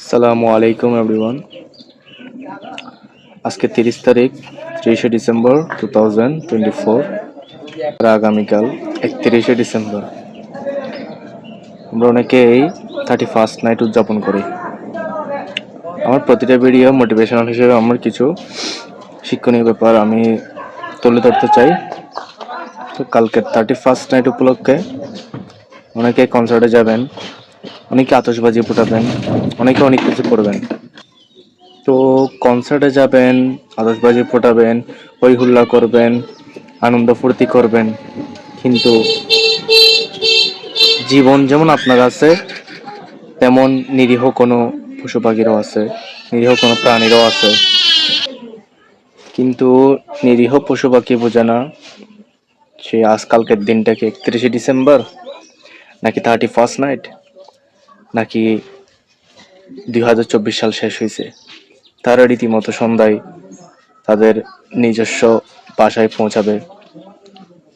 আসসালামু আলাইকুম এভরিওয়ান আজকে তিরিশ তারিখ, তিরিশে December two thousand twenty four December. আমরা অনেকেই থার্টি ফার্স্ট নাইট উদযাপন করি। আমার প্রতিটা ভিডিও মোটিভেশনাল হিসেবে আমার কিছু শিক্ষণীয় ব্যাপার আমি তুলে ধরতে চাই। তো কালকে থার্টি ফার্স্ট নাইট উপলক্ষে অনেকে কনসার্টে যাবেন। অনেকে আতশবাজি ফোটাবেন, অনেকে অনেক কিছু করবেন। তো কনসার্টে যাবেন, আতশবাজি ফোটাবেন, হই হুল্লা করবেন, আনন্দ ফুর্তি করবেন, কিন্তু জীবন যেমন আপনার আছে, তেমন নিরীহ কোনো পশু পাখিরও আছে, নিরীহ কোনো প্রাণীরও আছে। কিন্তু নিরীহ পশু পাখি বোঝে না সে আজকালকের দিনটাকে একত্রিশে ডিসেম্বর নাকি থার্টি ফার্স্ট নাইট নাকি দুই হাজার চব্বিশ সাল শেষ হয়েছে। তারা রীতিমতো সন্ধ্যায় তাদের নিজস্ব বাসায় পৌঁছাবে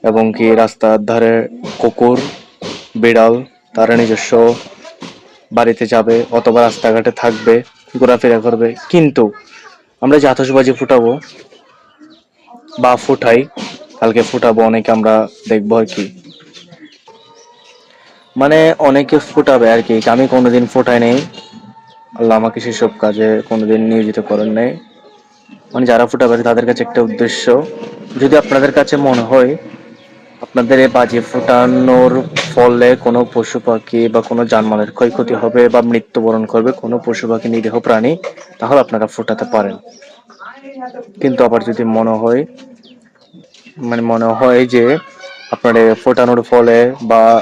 এবং কি রাস্তার ধারে কুকুর, বিড়াল তারা নিজস্ব বাড়িতে যাবে অথবা রাস্তাঘাটে থাকবে, ঘোরাফেরা করবে। কিন্তু আমরা যে আতশবাজি ফুটাবো বা ফুটাই, কালকে ফুটাবো, অনেকে আমরা দেখব আর কি। মানে অনেকে ফুটাবে আর কি। আমি কোনোদিন ফুটাই নেই। আল্লাহ আমাকে সেসব কাজে কোনোদিন নিয়োজিত করেন নাই। মানে যারা ফুটাবে তাদের কাছে একটা উদ্দেশ্য। যদি আপনাদের কাছে মনে হয়, আপনাদের এই বাজি ফুটানোর ফলে কোনো পশু পাখি বা কোনো জানমালের ক্ষয়ক্ষতি হবে বা মৃত্যুবরণ করবে কোনো পশু পাখি, নিরীহ প্রাণী, তাহলে আপনারা ফুটাতে পারেন। কিন্তু আবার যদি মনে হয় মানে মনে হয় যে আপনার ফোটানোর ফলে বা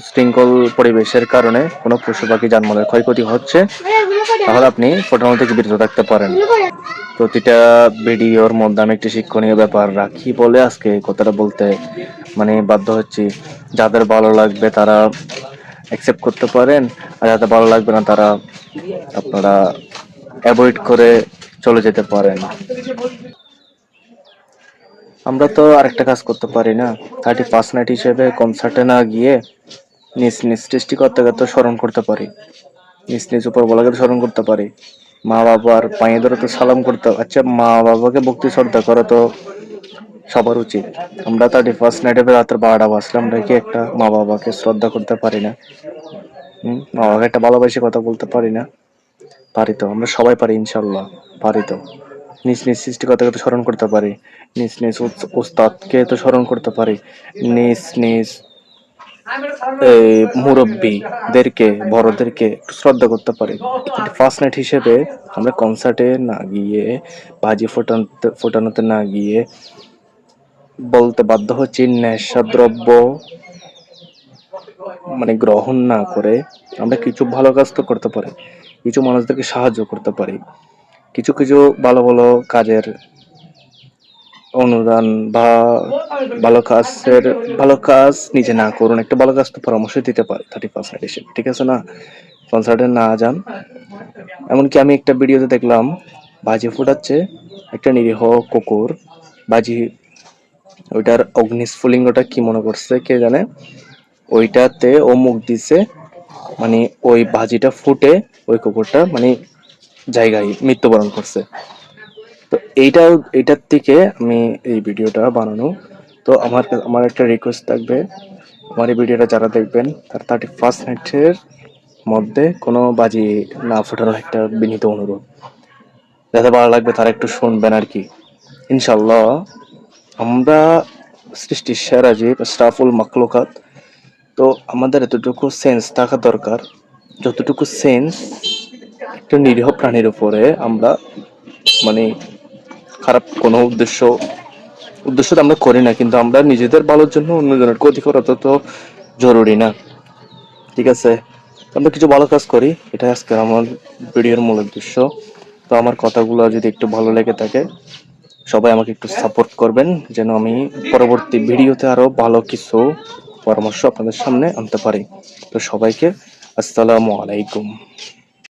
উশৃঙ্খল পরিবেশের কারণে কোনো পশু পাখি জানমালের ক্ষয়ক্ষতি হচ্ছে, তাহলে আপনি ফোটানো থেকে বিরত থাকতে পারেন। প্রতিটা ভিডিওর মধ্যে আমি একটি শিক্ষণীয় ব্যাপার রাখি বলে আজকে কথাটা বলতে মানে বাধ্য হচ্ছি। যাদের ভালো লাগবে তারা অ্যাকসেপ্ট করতে পারেন, আর যাদের ভালো লাগবে না তারা আপনারা অ্যাভয়েড করে চলে যেতে পারেন। আমরা তো আরেকটা কাজ করতে পারি না। থার্টি ফার্স্ট নাইট হিসেবে কনসার্টে না গিয়ে নিজ নিজ সৃষ্টিকর্তাকে তো স্মরণ করতে পারি। নিজ নিজ উপর বলাকে স্মরণ করতে পারি। মা বাবার পায়ে ধরে তো সালাম করতে আচ্ছা মা বাবাকে ভক্তি শ্রদ্ধা করা তো সবার উচিত। আমরা থার্টি ফার্স্ট নাইটে রাতের বারোটা বাজলে আমরা কি একটা মা বাবাকে শ্রদ্ধা করতে পারি না? মা বাবাকে একটা ভালোবাসে কথা বলতে পারি না? পারি তো, আমরা সবাই পারি ইনশাল্লাহ পারি তো। নিজ নিজ সৃষ্টিকর্তাকে তো স্মরণ করতে পারি। নিজ নিজ উস্তাদকে তো স্মরণ করতে পারি। নিজ নিজ এই মুরব্বীদেরকে, বড়দেরকে একটু শ্রদ্ধা করতে পারি। ফার্স্ট নাইট হিসেবে আমরা কনসার্টে না গিয়ে, বাজি ফোটানোতে ফোটানোতে না গিয়ে বলতে বাধ্য হচ্ছি নেশাদ্রব্য মানে গ্রহণ না করে আমরা কিছু ভালো কাজ তো করতে পারি, কিছু মানুষদেরকে সাহায্য করতে পারি, কিছু কিছু ভালো ভালো কাজের অনুদান বা ভালো কাজের, ভালো কাজ নিজে না করুন, একটা ভালো কাজ তো পরামর্শ দিতে পারে থার্টি পার্সেন্ট হিসেবে ঠিক আছে না? কনসার্টে না যান। এমনকি আমি একটা ভিডিওতে দেখলাম, বাজি ফুটাচ্ছে, একটা নিরীহ কুকুর, বাজি, ওইটার অগ্নিস্ফুলিঙ্গটা কি মনে করছে কে জানে? ওইটাতে ও মুখ দিছে মানে ওই বাজিটা ফুটে ওই কুকুরটা মানে জায়গায় মৃত্যুবরণ করছে। তো এইটাও এইটার থেকে আমি এই ভিডিওটা বানানো। তো আমার আমার একটা রিকোয়েস্ট থাকবে। আমার এই ভিডিওটা যারা দেখবেন, তার থার্টি ফার্স্ট নাইটের মধ্যে কোনো বাজি না ফোটানোর একটা বিনীত অনুরোধ। যাতে ভালো লাগবে তারা একটু শুনবেন আর কি। ইনশাল্লাহ আমরা সৃষ্টির সেরা স্টাফুল মাকলুকাত তো আমাদের এতটুকু সেন্স থাকা দরকার। যতটুকু সেন্স একটা নিরীহ প্রাণীর উপরে আমরা মানে খারাপ কোনো উদ্দেশ্য উদ্দেশ্য আমরা করি না, কিন্তু আমরা নিজেদের ভালোর জন্য অন্যজনের ক্ষতি করা তো জরুরি না। ঠিক আছে? আমরা কিছু ভালো কাজ করি এটা আজকে আমার ভিডিওর মূল উদ্দেশ্য। তো আমার কথাগুলো যদি একটু ভালো লেগে থাকে, সবাই আমাকে একটু সাপোর্ট করবেন, যেন আমি পরবর্তী ভিডিওতে আরও ভালো কিছু পরামর্শ আপনাদের সামনে আনতে পারি। তো সবাইকে আসসালামু আলাইকুম।